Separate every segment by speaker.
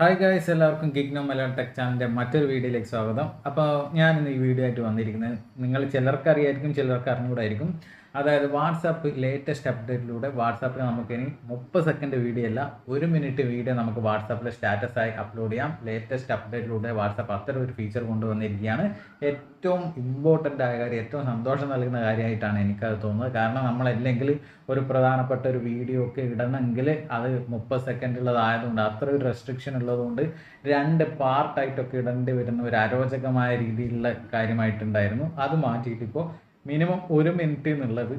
Speaker 1: Hi guys എല്ലാവർക്കും ഗിഗ്നോ Malayalam tech ചാനലിന്റെ മറ്റൊരു വീഡിയോയിലേക്ക് സ്വാഗതം. അപ്പോൾ ഞാൻ ഇന്ന് ഈ വീഡിയോ ആയിട്ട് വന്നിരിക്കുന്നത് നിങ്ങൾ ചിലർക്കറിയായിരിക്കും ചിലർക്ക് അറിഞ്ഞുകൂടായിരിക്കും. അതായത് വാട്സാപ്പ് ലേറ്റസ്റ്റ് അപ്ഡേറ്റിലൂടെ വാട്സാപ്പിൽ നമുക്കിനി മുപ്പത് സെക്കൻഡ് വീഡിയോ അല്ല ഒരു മിനിറ്റ് വീഡിയോ നമുക്ക് വാട്സാപ്പിൽ സ്റ്റാറ്റസ് ആയി അപ്ലോഡ് ചെയ്യാം. ലേറ്റസ്റ്റ് അപ്ഡേറ്റിലൂടെ വാട്സാപ്പ് അത്തരം ഒരു ഫീച്ചർ കൊണ്ടുവന്നിരിക്കുകയാണ്. ഏറ്റവും ഇമ്പോർട്ടന്റ് ആയ കാര്യം ഏറ്റവും സന്തോഷം നൽകുന്ന കാര്യമായിട്ടാണ് എനിക്കത് തോന്നുന്നത്. കാരണം നമ്മളല്ലെങ്കിൽ ഒരു പ്രധാനപ്പെട്ട ഒരു വീഡിയോ ഒക്കെ ഇടണമെങ്കിൽ അത് മുപ്പത് സെക്കൻഡ് ഉള്ളതായതുകൊണ്ട് അത്ര ഒരു റെസ്ട്രിക്ഷൻ ഉള്ളതുകൊണ്ട് രണ്ട് പാർട്ടായിട്ടൊക്കെ ഇടേണ്ടി വരുന്ന ഒരു അരോചകമായ രീതിയിലുള്ള കാര്യമായിട്ടുണ്ടായിരുന്നു. അത് മാറ്റിയിട്ട് ഇപ്പോൾ മിനിമം ഒരു മിനിറ്റ് എന്നുള്ളത്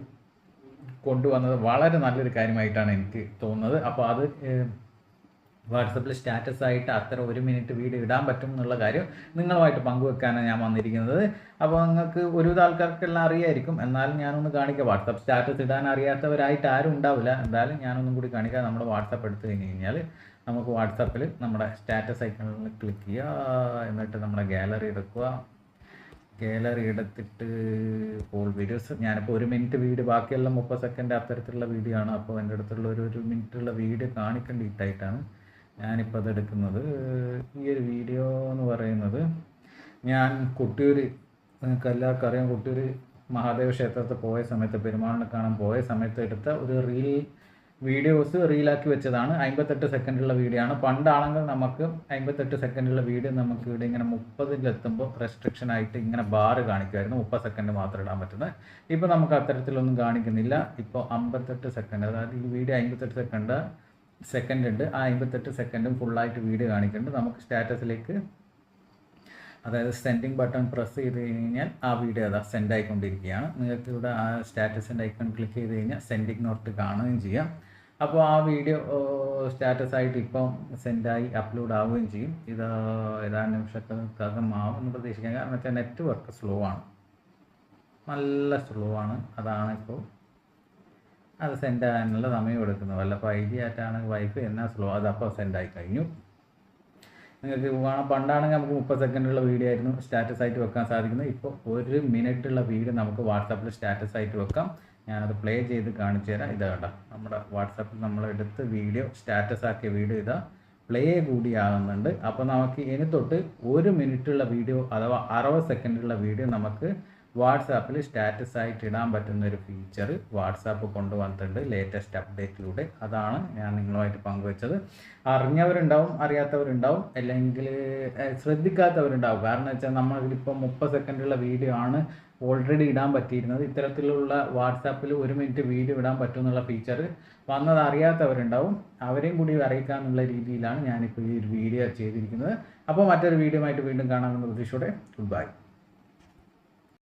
Speaker 1: കൊണ്ടുവന്നത് വളരെ നല്ലൊരു കാര്യമായിട്ടാണ് എനിക്ക് തോന്നുന്നത്. അപ്പോൾ അത് വാട്സപ്പിൽ സ്റ്റാറ്റസ് ആയിട്ട് അത്ര ഒരു മിനിറ്റ് വീഡിയോ ഇടാൻ പറ്റും എന്നുള്ള കാര്യം നിങ്ങളുമായിട്ട് പങ്കുവെക്കാനാണ് ഞാൻ വന്നിരിക്കുന്നത്. അപ്പോൾ നിങ്ങൾക്ക് ഒരുവിധ ആൾക്കാർക്കെല്ലാം അറിയായിരിക്കും. എന്നാലും ഞാനൊന്ന് കാണിക്കാം. വാട്സപ്പ് സ്റ്റാറ്റസ് ഇടാൻ അറിയാത്തവരായിട്ട് ആരും ഉണ്ടാവില്ല. എന്തായാലും ഞാനൊന്നും കൂടി കാണിക്കാം. നമ്മുടെ വാട്സപ്പ് എടുത്തു കഴിഞ്ഞ് കഴിഞ്ഞാൽ നമുക്ക് വാട്സപ്പിൽ നമ്മുടെ സ്റ്റാറ്റസ് ഐക്കണിൽ ക്ലിക്ക് ചെയ്യുക. എന്നിട്ട് നമ്മുടെ ഗാലറി എടുക്കുക. ഗാലറി എടുത്തിട്ട് ഇപ്പോൾ വീഡിയോസ് ഞാനിപ്പോൾ ഒരു മിനിറ്റ് വീഡിയോ ബാക്കിയെല്ലാം മുപ്പത് സെക്കൻഡ് അത്തരത്തിലുള്ള വീഡിയോ ആണ് അപ്പോൾ എന്റെ അടുത്തുള്ള ഒരു ഒരു മിനിറ്റുള്ള വീഡിയോ കാണിക്കേണ്ടിയിട്ടായിട്ടാണ് ഞാനിപ്പോൾ അത് എടുക്കുന്നത്. ഈ ഒരു വീഡിയോ എന്ന് പറയുന്നത് ഞാൻ കൊട്ടിയൂർ നിങ്ങൾക്ക് എല്ലാവർക്കും അറിയാം കൊട്ടിയൂർ മഹാദേവ ക്ഷേത്രത്തിൽ പോയ സമയത്ത് പെരുമാളിനെ കാണാൻ പോയ സമയത്ത് എടുത്ത ഒരു റീൽ വീഡിയോസ് റീലാക്കി വെച്ചതാണ്. അമ്പത്തെട്ട് സെക്കൻഡുള്ള വീഡിയോ ആണ് പണ്ടാണെങ്കിൽ നമുക്ക് അമ്പത്തെട്ട് സെക്കൻഡുള്ള വീഡിയോ നമുക്ക് ഇവിടെ ഇങ്ങനെ മുപ്പതിലെത്തുമ്പോൾ റെസ്ട്രിക്ഷൻ ആയിട്ട് ഇങ്ങനെ ബാർ കാണിക്കുമായിരുന്നു. മുപ്പത് സെക്കൻഡ് മാത്രം ഇടാൻ പറ്റുന്നത്. ഇപ്പോൾ നമുക്ക് അത്തരത്തിലൊന്നും കാണിക്കുന്നില്ല. ഇപ്പോൾ അമ്പത്തെട്ട് സെക്കൻഡ് അതായത് ഈ വീഡിയോ അമ്പത്തെട്ട് സെക്കൻഡ് സെക്കൻഡ് ഉണ്ട്. ആ അമ്പത്തെട്ട് സെക്കൻഡും ഫുള്ളായിട്ട് വീഡിയോ കാണിക്കുന്നുണ്ട്. നമുക്ക് സ്റ്റാറ്റസിലേക്ക് അതായത് സെൻഡിങ് ബട്ടൺ പ്രസ് ചെയ്ത് കഴിഞ്ഞാൽ ആ വീഡിയോ അതാ സെൻഡ് ആയിക്കൊണ്ടിരിക്കുകയാണ്. നിങ്ങൾക്ക് ഇവിടെ ആ സ്റ്റാറ്റസിന്റെ ഐക്കൺ ക്ലിക്ക് ചെയ്ത് കഴിഞ്ഞാൽ സെൻഡിങ് നോട്ട് കാണുകയും ചെയ്യാം. അപ്പോൾ ആ വീഡിയോ സ്റ്റാറ്റസ് ആയിട്ട് ഇപ്പം സെൻഡായി അപ്ലോഡ് ആവുകയും ചെയ്യും. ഇത് ഏതാനും നിമിഷത്തിനകം ആവും എന്ന് പ്രതീക്ഷിക്കാം. കാരണം വെച്ചാൽ നെറ്റ്വർക്ക് സ്ലോ ആണ്. നല്ല സ്ലോ ആണ്. അതാണ് ഇപ്പോൾ അത് സെൻഡ് ആകാനുള്ള സമയം എടുക്കുന്നത്. വല്ല ഫൈവ് ജി ആയിട്ടാണ് വൈഫ് എന്നാ സ്ലോ അത് അപ്പോൾ സെൻഡ് ആയി കഴിഞ്ഞു. നിങ്ങൾക്ക് വേണം പണ്ടാണെങ്കിൽ നമുക്ക് മുപ്പത് സെക്കൻഡുള്ള വീഡിയോ ആയിരുന്നു സ്റ്റാറ്റസ് ആയിട്ട് വെക്കാൻ സാധിക്കുന്നത്. ഇപ്പോൾ ഒരു മിനിറ്റുള്ള വീഡിയോ നമുക്ക് വാട്സാപ്പിൽ സ്റ്റാറ്റസ് ആയിട്ട് വെക്കാം. ഞാനത് പ്ലേ ചെയ്ത് കാണിച്ചു തരാം. ഇതാ കേട്ടോ നമ്മുടെ വാട്സപ്പിൽ നമ്മൾ എടുത്ത് വീഡിയോ സ്റ്റാറ്റസ് ആക്കിയ വീഡിയോ ഇതാ പ്ലേ കൂടി ആകുന്നുണ്ട് അപ്പോൾ നമുക്ക് ഇനി തൊട്ട് ഒരു മിനിറ്റുള്ള വീഡിയോ അഥവാ അറുപത് സെക്കൻഡുള്ള വീഡിയോ നമുക്ക് വാട്സാപ്പിൽ സ്റ്റാറ്റസ് ആയിട്ട് ഇടാൻ പറ്റുന്ന ഒരു ഫീച്ചർ വാട്സാപ്പ് കൊണ്ടുവന്നിട്ടുണ്ട് ലേറ്റസ്റ്റ് അപ്ഡേറ്റിലൂടെ അതാണ് ഞാൻ നിങ്ങളുമായിട്ട് പങ്കുവച്ചത്. അറിഞ്ഞവരുണ്ടാവും അറിയാത്തവരുണ്ടാവും അല്ലെങ്കിൽ ശ്രദ്ധിക്കാത്തവരുണ്ടാവും. കാരണം വെച്ചാൽ നമ്മളിപ്പോൾ മുപ്പത് സെക്കൻഡുള്ള വീഡിയോ ആണ് ഓൾറെഡി ഇടാൻ പറ്റിയിരുന്നത്. ഇത്തരത്തിലുള്ള വാട്സാപ്പിൽ ഒരു മിനിറ്റ് വീഡിയോ ഇടാൻ പറ്റുമെന്നുള്ള ഫീച്ചർ വന്നത് അറിയാത്തവരുണ്ടാവും. അവരെയും കൂടി അറിയിക്കാമെന്നുള്ള രീതിയിലാണ് ഞാനിപ്പോൾ ഈ ഒരു വീഡിയോ ചെയ്തിരിക്കുന്നത്. അപ്പോൾ മറ്റൊരു വീഡിയോ ആയിട്ട് വീണ്ടും കാണാമെന്ന പ്രതീക്ഷയോടെ ഗുഡ് ബൈ